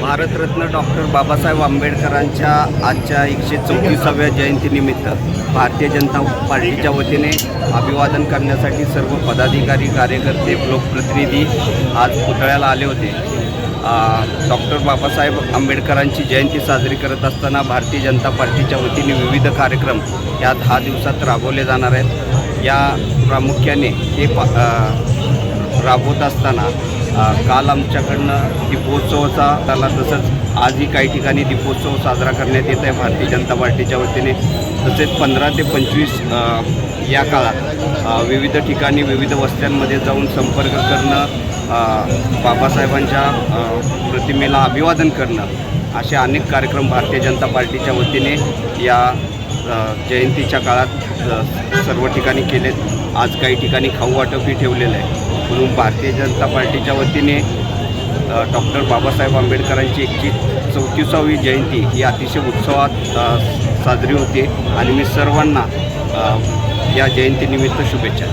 Bharat Ratna doctor Babasaheb आंबेडकरांच्या आजच्या एकशे चौतीसाव्या जयंतीनिमित्त भारतीय जनता पार्टीच्या वतीने अभिवादन करण्यासाठी सर्व पदाधिकारी कार्यकर्ते लोकप्रतिनिधी आज पुतळ्याला आले होते. डॉक्टर बाबासाहेब आंबेडकरांची जयंती साजरी करत असताना भारतीय जनता पार्टीच्या वतीने विविध कार्यक्रम या दहा दिवसात राबवले जाणार आहेत. या प्रामुख्याने ते पा राबवत असताना काल आमच्याकडनं दीपोत्सवाचा त्याला तसंच आजही काही ठिकाणी दीपोत्सव साजरा करण्यात येत आहे भारतीय जनता पार्टीच्या वतीने. तसेच पंधरा ते पंचवीस या काळात विविध ठिकाणी विविध वस्त्यांमध्ये जाऊन संपर्क करणं बाबासाहेबांच्या प्रतिमेला अभिवादन करणं असे अनेक कार्यक्रम भारतीय जनता पार्टीच्या वतीने या जयंतीच्या काळात सर्व ठिकाणी केलेत. आज काही ठिकाणी खाऊ वाटपही ठेवलेलं आहे. म्हणून भारतीय जनता पार्टीच्या वतीने डॉक्टर बाबासाहेब आंबेडकरांची एकशे चौतीसावी जयंती ही अतिशय उत्सवात साजरी होते. आणि मी सर्वांना या जयंतीनिमित्त शुभेच्छा